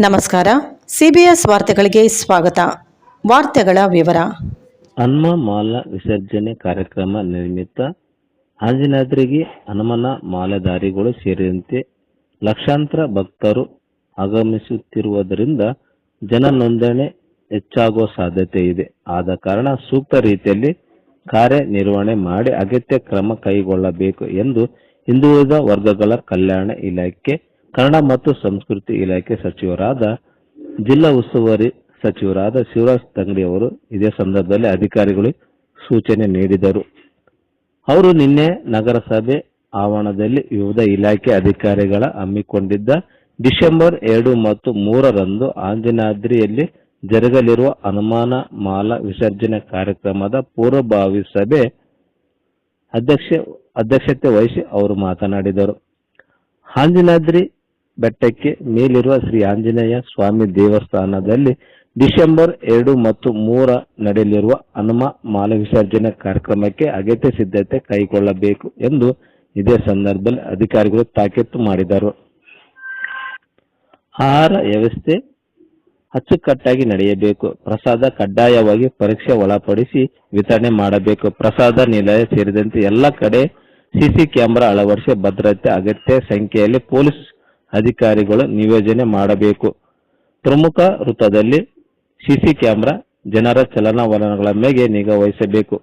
ನಮಸ್ಕಾರ. ಸಿಬಿಎಸ್ ವಾರ್ತೆಗಳಿಗೆ ಸ್ವಾಗತ. ವಾರ್ತೆಗಳ ವಿವರ. ಹನುಮ ಮಾಲ ವಿಸರ್ಜನೆ ಕಾರ್ಯಕ್ರಮ ನಿರ್ಮಿತ ಆಂಜನಾದ್ರಿಗೆ ಹನುಮನ ಮಾಲೆಧಾರಿಗಳು ಸೇರಿದಂತೆ ಲಕ್ಷಾಂತರ ಭಕ್ತರು ಆಗಮಿಸುತ್ತಿರುವುದರಿಂದ ಜನ ನೋಂದಣಿ ಹೆಚ್ಚಾಗುವ ಸಾಧ್ಯತೆ ಇದೆ. ಆದ ಕಾರಣ ಸೂಕ್ತ ರೀತಿಯಲ್ಲಿ ಕಾರ್ಯನಿರ್ವಹಣೆ ಮಾಡಿ ಅಗತ್ಯ ಕ್ರಮ ಕೈಗೊಳ್ಳಬೇಕು ಎಂದು ಹಿಂದುಳಿದ ವರ್ಗಗಳ ಕಲ್ಯಾಣ ಇಲಾಖೆ ಕನ್ನಡ ಮತ್ತು ಸಂಸ್ಕೃತಿ ಇಲಾಖೆ ಸಚಿವರಾದ, ಜಿಲ್ಲಾ ಉಸ್ತುವಾರಿ ಸಚಿವರಾದ ಶಿವರಾಜ್ ತಂಗಡಿ ಅವರು ಇದೇ ಸಂದರ್ಭದಲ್ಲಿ ಅಧಿಕಾರಿಗಳಿಗೆ ಸೂಚನೆ ನೀಡಿದರು. ಅವರು ನಿನ್ನೆ ನಗರಸಭೆ ಆವರಣದಲ್ಲಿ ವಿವಿಧ ಇಲಾಖೆ ಅಧಿಕಾರಿಗಳ ಹಮ್ಮಿಕೊಂಡಿದ್ದ ಡಿಸೆಂಬರ್ ಎರಡು ಮತ್ತು ಮೂರರಂದು ಆಂಜನಾದ್ರಿಯಲ್ಲಿ ಜರುಗಲಿರುವ ಅನುಮಾನ ಮಾಲ ವಿಸರ್ಜನೆ ಕಾರ್ಯಕ್ರಮದ ಪೂರ್ವಭಾವಿ ಸಭೆ ಅಧ್ಯಕ್ಷ, ಅಧ್ಯಕ್ಷತೆ ವಹಿಸಿ ಅವರು ಮಾತನಾಡಿದರು. ಆಂಜನಾದ್ರಿ ಬೆಟ್ಟಕ್ಕೆ ಮೇಲಿರುವ ಶ್ರೀ ಆಂಜನೇಯ ಸ್ವಾಮಿ ದೇವಸ್ಥಾನದಲ್ಲಿ ಡಿಸೆಂಬರ್ ಎರಡು ಮತ್ತು ಮೂರ ನಡೆಯಲಿರುವ ಹನುಮ ಮಾಲ ವಿಸರ್ಜನೆ ಕಾರ್ಯಕ್ರಮಕ್ಕೆ ಅಗತ್ಯ ಸಿದ್ಧತೆ ಕೈಗೊಳ್ಳಬೇಕು ಎಂದು ಇದೇ ಸಂದರ್ಭದಲ್ಲಿ ಅಧಿಕಾರಿಗಳು ತಾಕೀತು ಮಾಡಿದರು. ಆಹಾರ ವ್ಯವಸ್ಥೆ ಅಚ್ಚುಕಟ್ಟಾಗಿ ನಡೆಯಬೇಕು. ಪ್ರಸಾದ ಕಡ್ಡಾಯವಾಗಿ ಪರೀಕ್ಷೆ ಒಳಪಡಿಸಿ ವಿತರಣೆ ಮಾಡಬೇಕು. ಪ್ರಸಾದ ನಿಲಯ ಸೇರಿದಂತೆ ಎಲ್ಲ ಕಡೆ ಸಿಸಿ ಕ್ಯಾಮೆರಾ ಅಳವಡಿಸಿ ಭದ್ರತೆ ಅಗತ್ಯ ಸಂಖ್ಯೆಯಲ್ಲಿ ಪೊಲೀಸ್ ಅಧಿಕಾರಿಗಳು ನಿಯೋಜನೆ ಮಾಡಬೇಕು. ಪ್ರಮುಖ ವೃತ್ತದಲ್ಲಿ ಸಿಸಿ ಕ್ಯಾಮೆರಾ, ಜನರ ಚಲನವಲನಗಳ ಮೇಲೆ ನಿಗಾ ವಹಿಸಬೇಕು.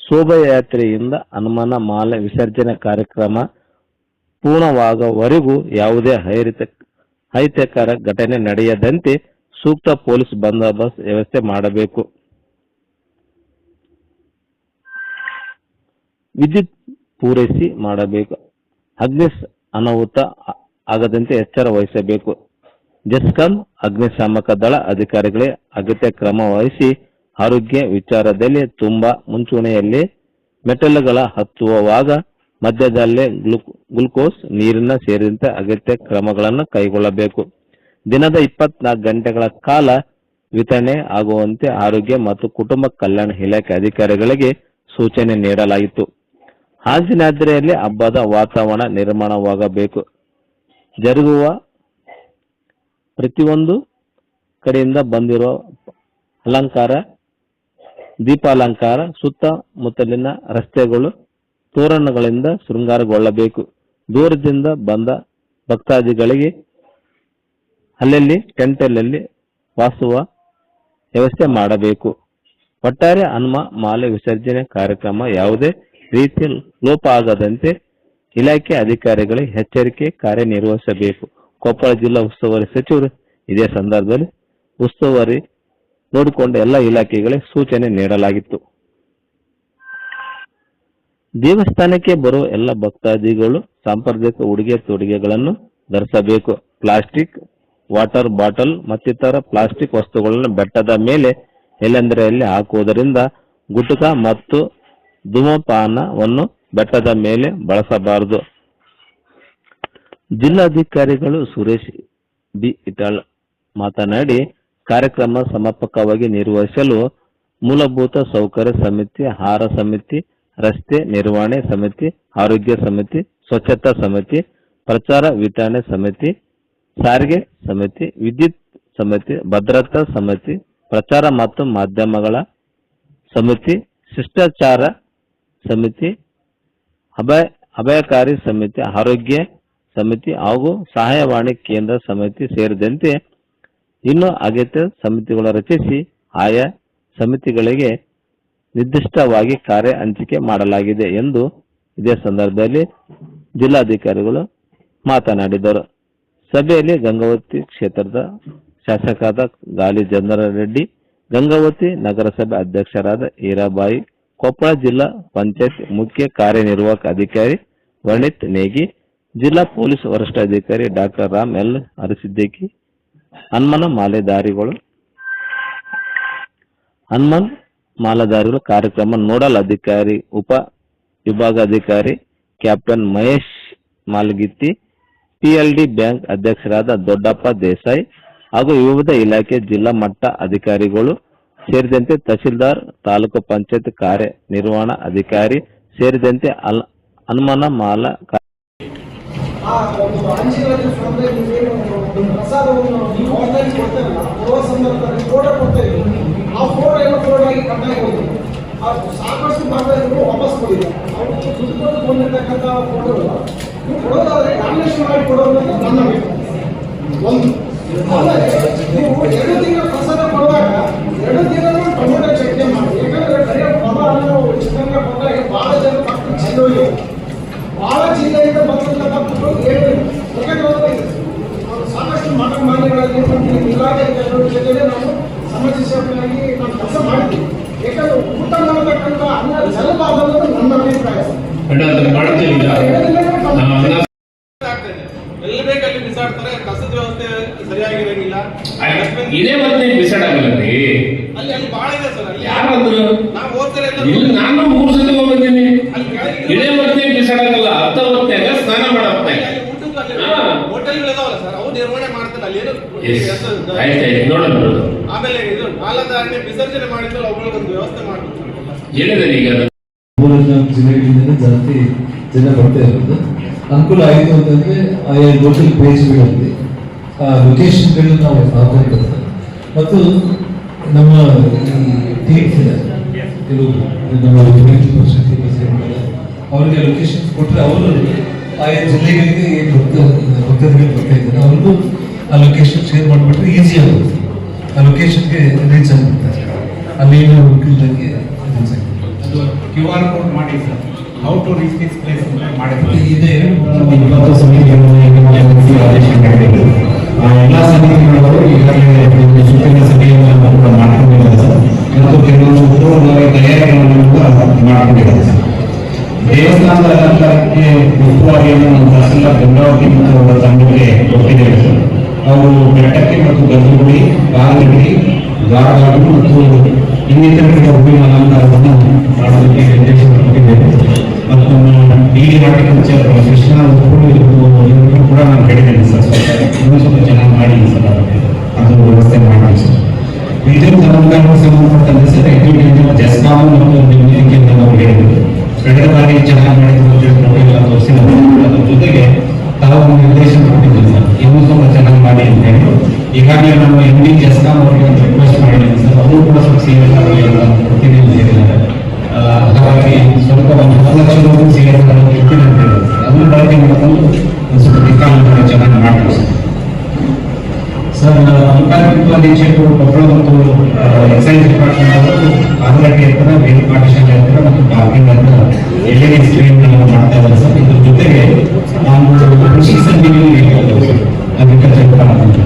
ಶೋಭಾಯಾತ್ರೆಯಿಂದ ಹನುಮನ ಮಾಲೆ ವಿಸರ್ಜನೆ ಕಾರ್ಯಕ್ರಮ ಪೂರ್ಣವಾಗುವವರೆಗೂ ಯಾವುದೇ ಹೈರಿತ ಅಹಿತಕರ ಘಟನೆ ನಡೆಯದಂತೆ ಸೂಕ್ತ ಪೊಲೀಸ್ ಬಂದೋಬಸ್ತ್ ವ್ಯವಸ್ಥೆ ಮಾಡಬೇಕು. ವಿದ್ಯುತ್ ಪೂರೈಸಿ ಮಾಡಬೇಕು. ಅಗ್ನಿ ಅನಾಹುತ ಆಗದಂತೆ ಎಚ್ಚರ ವಹಿಸಬೇಕು. ಜೆಸ್ಕಾಂ, ಅಗ್ನಿಶಾಮಕ ದಳ ಅಧಿಕಾರಿಗಳೇ ಅಗತ್ಯ ಕ್ರಮ ವಹಿಸಿ ಆರೋಗ್ಯ ವಿಚಾರದಲ್ಲಿ ತುಂಬಾ ಮುಂಚೂಣಿಯಲ್ಲಿ ಮೆಟಲ್ಗಳ ಹತ್ತುವಾಗ ಮಧ್ಯದಲ್ಲೇ ಗ್ಲುಕ್, ಗ್ಲುಕೋಸ್, ನೀರಿನ ಸೇರಿದಂತೆ ಅಗತ್ಯ ಕ್ರಮಗಳನ್ನು ಕೈಗೊಳ್ಳಬೇಕು. ದಿನದ ಇಪ್ಪತ್ನಾಲ್ಕು ಗಂಟೆಗಳ ಕಾಲ ವಿತರಣೆ ಆಗುವಂತೆ ಆರೋಗ್ಯ ಮತ್ತು ಕುಟುಂಬ ಕಲ್ಯಾಣ ಇಲಾಖೆ ಅಧಿಕಾರಿಗಳಿಗೆ ಸೂಚನೆ ನೀಡಲಾಯಿತು. ಹಾಜಿನಾದ್ರಿಯಲ್ಲಿ ಹಬ್ಬದ ವಾತಾವರಣ ನಿರ್ಮಾಣವಾಗಬೇಕು. ಜರುಗುವ ಪ್ರತಿಯೊಂದು ಕಡೆಯಿಂದ ಬಂದಿರೋ ಅಲಂಕಾರ, ದೀಪಾಲಂಕಾರ ಸುತ್ತಮುತ್ತಲಿನ ರಸ್ತೆಗಳು, ತೋರಣಗಳಿಂದ ಶೃಂಗಾರಗೊಳ್ಳಬೇಕು. ದೂರದಿಂದ ಬಂದ ಭಕ್ತಾದಿಗಳಿಗೆ ಅಲ್ಲಲ್ಲಿ ಟೆಂಟಲ್ಲಿ ವಾಸುವ ವ್ಯವಸ್ಥೆ ಮಾಡಬೇಕು. ಒಟ್ಟಾರೆ ಹನುಮ ಮಾಲೆ ವಿಸರ್ಜನೆ ಕಾರ್ಯಕ್ರಮ ಯಾವುದೇ ರೀತಿ ಲೋಪ ಆಗದಂತೆ ಇಲಾಖೆ ಅಧಿಕಾರಿಗಳು ಎಚ್ಚರಿಕೆ ಕಾರ್ಯನಿರ್ವಹಿಸಬೇಕು. ಕೊಪ್ಪಳ ಜಿಲ್ಲಾ ಉಸ್ತುವಾರಿ ಸಚಿವರು ಇದೇ ಸಂದರ್ಭದಲ್ಲಿ ಉಸ್ತುವಾರಿ ನೋಡಿಕೊಂಡ ಎಲ್ಲ ಇಲಾಖೆಗಳಿಗೆ ಸೂಚನೆ ನೀಡಲಾಗಿತ್ತು. ದೇವಸ್ಥಾನಕ್ಕೆ ಬರುವ ಎಲ್ಲ ಭಕ್ತಾದಿಗಳು ಸಾಂಪ್ರದಾಯಿಕ ಉಡುಗೆ ತೊಡುಗೆಗಳನ್ನು ಧರಿಸಬೇಕು. ಪ್ಲಾಸ್ಟಿಕ್, ವಾಟರ್ ಬಾಟಲ್ ಮತ್ತಿತರ ಪ್ಲಾಸ್ಟಿಕ್ ವಸ್ತುಗಳನ್ನು ಬೆಟ್ಟದ ಮೇಲೆ ಎಲ್ಲೆಂದರಲ್ಲಿ ಹಾಕುವುದರಿಂದ ಗುಟುಕ ಮತ್ತು ಧೂಮಪಾನವನ್ನು ಬೆಟ್ಟದ ಮೇಲೆ ಬಳಸಬಾರದು. ಜಿಲ್ಲಾಧಿಕಾರಿಗಳು ಸುರೇಶ್ ಬಿ ಇಟಾಳ್ ಮಾತನಾಡಿ, ಕಾರ್ಯಕ್ರಮ ಸಮರ್ಪಕವಾಗಿ ನಿರ್ವಹಿಸಲು ಮೂಲಭೂತ ಸೌಕರ್ಯ ಸಮಿತಿ, ಆಹಾರ ಸಮಿತಿ, ರಸ್ತೆ ನಿರ್ವಹಣೆ ಸಮಿತಿ, ಆರೋಗ್ಯ ಸಮಿತಿ, ಸ್ವಚ್ಛತಾ ಸಮಿತಿ, ಪ್ರಚಾರ ವಿತರಣೆ ಸಮಿತಿ, ಸಾರಿಗೆ ಸಮಿತಿ, ವಿದ್ಯುತ್ ಸಮಿತಿ, ಭದ್ರತಾ ಸಮಿತಿ, ಪ್ರಚಾರ ಮತ್ತು ಮಾಧ್ಯಮಗಳ ಸಮಿತಿ, ಶಿಷ್ಟಾಚಾರ ಸಮಿತಿ ಅಭಯ, ಅಭಯಕಾರಿ ಸಮಿತಿ, ಆರೋಗ್ಯ ಸಮಿತಿ ಹಾಗೂ ಸಹಾಯವಾಣಿ ಕೇಂದ್ರ ಸಮಿತಿ ಸೇರಿದಂತೆ ಇನ್ನು ಅಗತ್ಯ ಸಮಿತಿಗಳು ರಚಿಸಿ ಆಯಾ ಸಮಿತಿಗಳಿಗೆ ನಿರ್ದಿಷ್ಟವಾಗಿ ಕಾರ್ಯ ಹಂಚಿಕೆ ಮಾಡಲಾಗಿದೆ ಎಂದು ಇದೇ ಸಂದರ್ಭದಲ್ಲಿ ಜಿಲ್ಲಾಧಿಕಾರಿಗಳು ಮಾತನಾಡಿದರು. ಸಭೆಯಲ್ಲಿ ಗಂಗಾವತಿ ಕ್ಷೇತ್ರದ ಶಾಸಕರಾದ ಗಾಲಿ ರೆಡ್ಡಿ, ಗಂಗಾವತಿ ನಗರಸಭೆ ಅಧ್ಯಕ್ಷರಾದ ಹೀರಾಬಾಯಿ ಕೊಪ್ಪಳ ಜಿಲ್ಲಾ ಪಂಚಾಯತ್ ಮುಖ್ಯ ಕಾರ್ಯನಿರ್ವಾಹಕ ಅಧಿಕಾರಿ ವರ್ಣಿತ್ ನೇಗಿ, ಜಿಲ್ಲಾ ಪೊಲೀಸ್ ವರಿಷ್ಠಾಧಿಕಾರಿ ಡಾಕ್ಟರ್ ರಾಮ್ ಎಲ್ ಅರಸಿದ್ದೇಕಿ, ಹನುಮನ ಮಾಲೆದಾರಿಗಳು, ಹನುಮನ್ ಮಾಲಧಾರಿಗಳು ಕಾರ್ಯಕ್ರಮ ನೋಡಲ್ ಅಧಿಕಾರಿ, ಉಪ ವಿಭಾಗಾಧಿಕಾರಿ captain Mahesh Malgitti, PLD bank ಅಧ್ಯಕ್ಷರಾದ ದೊಡ್ಡಪ್ಪ ದೇಸಾಯಿ ಹಾಗೂ ವಿವಿಧ ಇಲಾಖೆ ಜಿಲ್ಲಾ ಮಟ್ಟ ಅಧಿಕಾರಿಗಳು ಸೇರಿದಂತೆ ತಹಸೀಲ್ದಾರ್ ತಾಲೂಕು ಪಂಚಾಯತ್ ಕಾರ್ಯ ನಿರ್ವಹಣಾ ಅಧಿಕಾರಿ, ಸೇರಿದಂತೆ ಹನುಮನ ಮಾಲ ಸಾಕಷ್ಟು ಭಾಗದಲ್ಲಿ ವಾಪಸ್ ಕೊಡಿಲ್ಲ ಮಾಡಿ ಒಂದು ಎರಡು ಪ್ರಸಾದ ಕೊಡುವಾಗ ಎರಡು ದಿನನೂ ಟೊಮೊಟೊ ಚಟ್ನಿ ಮಾಡಿ ಯಾಕಂದ್ರೆ ಬರೀ ಪ್ರಭಾ ಅನ್ನೋ ಚಿತ್ರರಂಗ ಬಂದಾಗ ಬಹಳ ಜನ ಭಕ್ತರು ಜಿಲ್ಲೆ ಬಹಳ ಜಿಲ್ಲೆಯಿಂದ ಬಂದಂತ ಭಕ್ತರು ಏನು ಯಾಕಂದ್ರೆ ಅವ್ರು ಸಾಕಷ್ಟು ಮಠ ಮಾನ್ಯಗಳಲ್ಲಿ ಮತ್ತು ಇಲಾಖೆ ಕೆಲವರ ಜೊತೆಗೆ ನಾವು ಸೇವಕರಾಗಿ ನಾವು ಕೆಲಸ ಮಾಡಿದ್ದೀವಿ ಯಾಕಂದ್ರೆ ಊಟ ಮಾಡಬೇಕಂತ ಅನ್ನ ಜಲಬಾರದು ನನ್ನ ಅಭಿಪ್ರಾಯ. ಎಲ್ಲಿ ಬೇಕಲ್ಲಿ ಬಿಸಾಡ್ತಾರೆ ಕಸದ ವ್ಯವಸ್ಥೆ. ಇದೇ ಮತ್ತೆ ಅಲ್ಲಿ ಅಲ್ಲಿ ಬಹಳ ಇದೆ ಸರ್ ಅಲ್ಲಿ. ಯಾರಂದ್ರು ನಾವು ಇಲ್ಲಿ ನಾನು ಮೂರು ಸಲ ಬಂದೀನಿ ಅಲ್ಲಿ ಕೆಳಗೆ ಇದೇ ಮತ್ತೆ ಡಿಸೈಡ್ ಆಗಲ್ಲ ಹತ್ತ ಹೊತ್ತಾಗ ಸ್ನಾನ ಮಾಡತ್ತೆ. ಅಲ್ಲಿ ಅಲ್ಲಿ ಊಟಕ್ಕೆ ಅಲ್ಲಿ ಹಾ. ಹೋಟೆಲ್ಗಳಿದಾವಲ್ಲ ಸರ್ ಅವು ನಿರ್ವಹಣೆ ಮಾಡ್ತಾರೆ ಅಲ್ಲಿ ಏನು ನೋಡೋಣ. ವಿಸರ್ಜನೆ ಮಾಡಿದ್ರೆ ಅವುಗಳಿಗೊಂದು ವ್ಯವಸ್ಥೆ ಮಾಡಬೇಕು ಈಗ ಜಿಲ್ಲೆಗಳಿಂದ ಜಾಸ್ತಿ ಜನ ಬರ್ತಾ ಇರೋದು. ಅನುಕೂಲ ಆಯಿತು ಅಂತಂದ್ರೆ ಆಯಾ ಲೋಕಲ್ ಪೇಜ್ಗಳಲ್ಲಿ ಆ ಲೊಕೇಶನ್ಗಳು ನಾವು ಹಾಕೊಂಡಿರ್ತದೆ ಮತ್ತು ನಮ್ಮ ಈ ಟೀಮ್ಸ್ ಇದೆ. ಕೆಲವು ನಮ್ಮ ಅವರಿಗೆ ಲೊಕೇಶನ್ ಕೊಟ್ಟರೆ ಅವರು ಆಯಾ ಜಿಲ್ಲೆಗಳಿಗೆ ಏನು ಭಕ್ತ ಭಕ್ತರುಗಳು ಬರ್ತಾ ಇದ್ದಾರೆ. ಅವ್ರಿಗೂ ಆ ಲೊಕೇಶನ್ ಶೇರ್ ಮಾಡಿಬಿಟ್ರೆ ಈಸಿ ಆಗುತ್ತೆ. ಲೊಕೇಶನ್ಗೆ ರೀಚ್ ಆಗಿಬಿಡ್ತಾರೆ ಅಲ್ಲಿ ಏನು ರೀಚ್ ಕ್ಯೂ ಆರ್ ಕೋಡ್ ಮಾಡಿ sir how to reach this place ಇದೆ ಇಪ್ಪತ್ತು ಸಮಿತಿಗಳನ್ನು ಆದೇಶ ಮಾಡಿದ್ರು ಆ ಎಲ್ಲ ಸಮಿತಿಗಳವರು ಈಗಾಗಲೇ ಸುತ್ತಿನ ಸಭೆಯನ್ನು ಕೂಡ ಮಾಡ್ಕೊಂಡಿದ್ದಾರೆ ಸರ್ ಮತ್ತು ಕೆಲವೊಂದು ಪೂರ್ವಭಾವಿ ತಯಾರಿಗಳನ್ನು ಕೂಡ ಮಾಡ್ಕೊಂಡಿದ್ದಾರೆ ಸರ್ ದೇವಸ್ಥಾನದ ಅಲಂಕಾರಕ್ಕೆ ಮುಖ್ಯವಾಗಿಯನ್ನು ನಮ್ಮ ತಹಸೀಲ್ದಾರ್ ಗಂಗಾವತಿ ಮತ್ತು ಅವರ ತಂಡಕ್ಕೆ ಕೊಟ್ಟಿದ್ದೇವೆ ಸರ್ ಅವರು ಬೆಟ್ಟಕ್ಕೆ ಮತ್ತು ಗರ್ಭಗುಡಿ ಬಾಗಿಲುಡಿ ದ್ವಾರಗಳು ಮತ್ತು ಇನ್ನಿತರ ಹೂವಿನ ಅಲಂಕಾರವನ್ನು ಮಾಡೋದಕ್ಕೆ ನಿರ್ದೇಶನ ಮತ್ತು ಡಿ ಹಾರ್ಟಿಕಲ್ಚರ್ ಕೃಷ್ಣ ಇವರನ್ನು ಕೂಡ ನಾನು ಕೇಳಿದ್ದೇನೆ ಸರ್ ಇನ್ನೂ ಸ್ವಲ್ಪ ಚೆನ್ನಾಗಿ ಮಾಡಿ ಸರ್ ಅದು ವ್ಯವಸ್ಥೆ ಮಾಡಿ. ಸರ್ ವಿದ್ಯುತ್ ಅಲಂಕಾರಕ್ಕೆ ಸಂಬಂಧಪಟ್ಟಂತೆ ಸರ್ ಎಕ್ಸಿಕ್ಯೂಟಿವ್ ಜಸ್ಕಾಮ್ ಮತ್ತು ಅಂತ ಹೇಳಿದ್ದೇವೆ ಬಾರಿ ಚೆನ್ನಾಗಿ ಮಾಡಿದ್ರು ಅಂತ ಹೇಳಿ ಅದ್ರ ಜೊತೆಗೆ ತಾವು ನಿರ್ದೇಶನ ಕೊಟ್ಟಿದ್ದೀವಿ ಸರ್. ಇನ್ನೂ ಸ್ವಲ್ಪ ಚೆನ್ನಾಗಿ ಮಾಡಿ ಅಂತ ಹೇಳಿ. ಈಗಾಗಲೇ ನಮ್ಮ ಎಂ ಡಿ ಜಸ್ಕಾಮ್ ಅವರಿಗೆ ಒಂದು ರಿಕ್ವೆಸ್ಟ್ ಮಾಡಿದ್ದೀನಿ ಸರ್. ಅವರು ಕೂಡ ಸ್ವಲ್ಪ ಸೀರಿಯಸ್ ಆಗಿ ಅಂತ ಕೊಟ್ಟಿದ್ದೀವಿ ಅಂತ ಹೇಳಿದ್ದಾರೆ. ಹಾಗಾಗಿ ಸ್ವಲ್ಪ ಒಂದು ಹತ್ತು ಲಕ್ಷ ರೂಪಾಯಿ ಸೀರಿಯಸ್ ಆಗಿ ಹೇಳಿದ್ದಾರೆ. ಅದನ್ನು ಬಳಕೆ ಮಾಡಿಕೊಂಡು ಒಂದು ಸ್ವಲ್ಪ ಕೂಡ ಚೆನ್ನಾಗಿ ಮಾಡ್ತೀವಿ ಸರ್. ಸರ್ ಅಲ್ಪಾಯುಕ್ತ ಅಧೀಕ್ಷಕರು ಕೊಪ್ಪಳ ಮತ್ತು ಎಕ್ಸೈಸ್ ಡಿಪಾರ್ಟ್ಮೆಂಟ್ ಅವರು ಆರಗಂಟೆ ಹತ್ರ ಬೇರೆ ಪಾಠಶಾಲೆ ಹತ್ರ ಮತ್ತು ಪಾರ್ಕಿಂಗ್ ಹತ್ರ ಎಲ್ ಇ ಡಿ ಸ್ಕ್ರೀನ್ ಮಾಡ್ತಾ ಇದ್ದಾರೆ ಸರ್. ಇದ್ರ ಜೊತೆಗೆ ನಾನು ಕೃಷಿ ಸಂಜೀವಿನಿ ಅಗ್ರಿಕಲ್ಚರ್ ಡಿಪಾರ್ಟ್ಮೆಂಟ್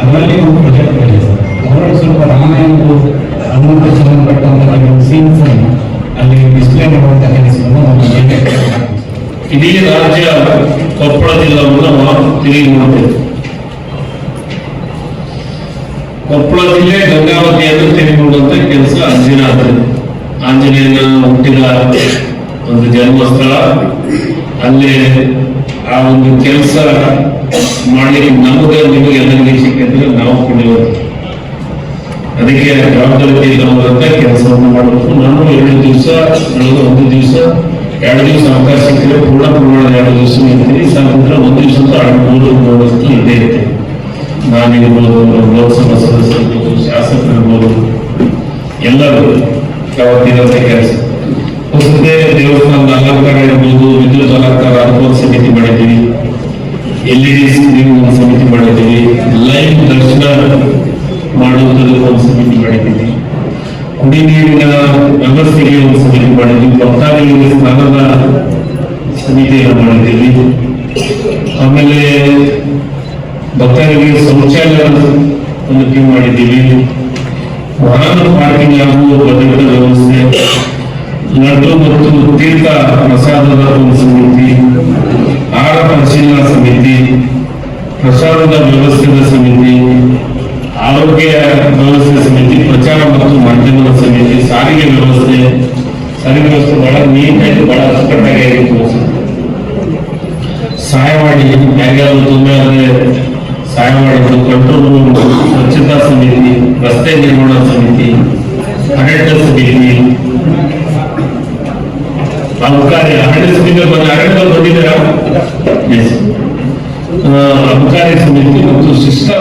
ಅದರಲ್ಲಿ ಒಂದು ಪ್ರಾಜೆಕ್ಟ್ ಇದೆ ಸರ್. ಅದರಲ್ಲಿ ಸ್ವಲ್ಪ ರಾಮಾಯಣದ್ದು ಹನುಮಂತ ಸಂಬಂಧಪಟ್ಟಂತಹ ಕೆಲವು ಸೀನ್ಸ್ ಅಲ್ಲಿ ಡಿಸ್ಪ್ಲೇ ಮಾಡುವಂತಹ ಕೆಲಸವನ್ನು ನಾವು ಇದೀಗ ರಾಜ್ಯ ಕೊಪ್ಪಳ ಜಿಲ್ಲೆಯನ್ನು ನಾವು ತಿರುಗಿ ಕೊಪ್ಪಳ ಜಿಲ್ಲೆ ಗಂಗಾವತಿಯನ್ನು ತೆಗೆದುಕೊಳ್ಳುವಂತ ಕೆಲಸ ಅಂಜನಾಥ ಆಂಜನೇಯನ ಹುಟ್ಟಿದ ಒಂದು ಜನ್ಮಸ್ಥಳ. ಅಲ್ಲಿ ಆ ಒಂದು ಕೆಲಸ ಮಾಡಿ ನಮಗೆ ನಿಮಗೆ ಎಲ್ಲರಿಗೆ ಸಿಕ್ಕಿದ್ರೆ ನಾವು ಕುಡಿಯೋದು ಅದಕ್ಕೆ ಜವಾಬ್ದಾರಿ ತಗೊಳ್ಳೋದಂತ ಕೆಲಸವನ್ನು ಮಾಡಬೇಕು ನಾನು ಎರಡು ದಿವಸ ಕಳೆದ ಒಂದು ದಿವಸ, ಎರಡು ದಿವಸ ಅವಕಾಶ ಸಿಕ್ಕಿದ್ರೆ ಪೂರ್ಣ ಪ್ರಮಾಣದ ಎರಡು ದಿವಸ ನಿಂತೀನಿ. ಸಾಕಂದ್ರೆ ಒಂದು ದಿವಸ ಮೂರು ನೋಡೋದಕ್ಕೆ ಇದ್ದೇ ಇರ್ತೇನೆ. ನಾನಿರ್ಬೋದು ಲೋಕಸಭಾ ಸದಸ್ಯರಿರ್ಬೋದು ಶಾಸಕರಿರ್ಬೋದು, ಎಲ್ಲರೂ ಯಾವತ್ತಿರೋದೇ ಕೆಲಸ. ಹೊಸದೇ ದೇವಸ್ಥಾನದ ಅಲಂಕಾರ ಇರ್ಬೋದು, ವಿದ್ಯುತ್ ಅಲಂಕಾರ ಅನುಭವ ಸಮಿತಿ ಮಾಡಿದ್ದೀವಿ. ಎಲ್ ಇ ಡಿ ಸ್ಕ್ರೀನ್ ಒಂದು ಸಮಿತಿ ಮಾಡಿದ್ದೀವಿ. ಲೈವ್ ದರ್ಶನ ಮಾಡುವುದಕ್ಕೆ ಒಂದು ಸಮಿತಿ ಮಾಡಿದ್ದೀವಿ. ಕುಡಿ ನೀರಿನ ವ್ಯವಸ್ಥೆಗೆ ಒಂದು ಸಮಿತಿ ಮಾಡಿದ್ದೀವಿ. ಭಕ್ತಾದಿಗಳಿಗೆ ಸ್ನಾನದ ಸಮಿತಿಯನ್ನು ಮಾಡಿದ್ದೀವಿ. ಆಮೇಲೆ ಭಕ್ತರಿಗೆ ಶೌಚಾಲಯ ಒಂದು ಟೀಮ್ ಮಾಡಿದ್ದೀವಿ. ವಾಹನ ಪಾರ್ಕಿಂಗ್ ಹಾಗೂ ಭದ್ರತಾ ವ್ಯವಸ್ಥೆ ಲಡ್ಡು ಮತ್ತು ತೀರ್ಥ ಪ್ರಸಾದದ ಒಂದು ಸಮಿತಿ ಆಹಾರ ಪರಿಶೀಲನಾ ಸಮಿತಿ, ಪ್ರಸಾದದ ವ್ಯವಸ್ಥೆದ ಸಮಿತಿ, ಆರೋಗ್ಯ ವ್ಯವಸ್ಥೆ ಸಮಿತಿ, ಪ್ರಚಾರ ಮತ್ತು ಮಾಧ್ಯಮದ ಸಮಿತಿ, ಸಾರಿಗೆ ವ್ಯವಸ್ಥೆ ಸಾರಿಗೆ ವ್ಯವಸ್ಥೆ ಬಹಳ ನೀಟಾಗಿ, ಬಹಳ ಅಚ್ಚುಕಟ್ಟಾಗಿ ಆಗಿತ್ತು ಸಹಾಯವಾಣಿ ಯಾರಿಗಾದ್ರು ತೊಂದರೆ ಆದರೆ ಸಹಾಯವಾಣಿ ಕಂಟ್ರೋಲ್ ರೂಮ್ ಸ್ವಚ್ಛತಾ ಸಮಿತಿ ರಸ್ತೆ ನಿರ್ಮಾಣ ಸಮಿತಿ ಆಡಳಿತ ಸಮಿತಿ ಅಬಕಾರಿ ಅರಣ್ಯ ಸಮಿತಿ ಬಂದ ಅರಣ್ಯದವ್ರು ಬಂದಿದ್ದಾರಾ ಎಸ್ ಅಬಕಾರಿ ಸಮಿತಿ ಮತ್ತು ಶಿಕ್ಷಣ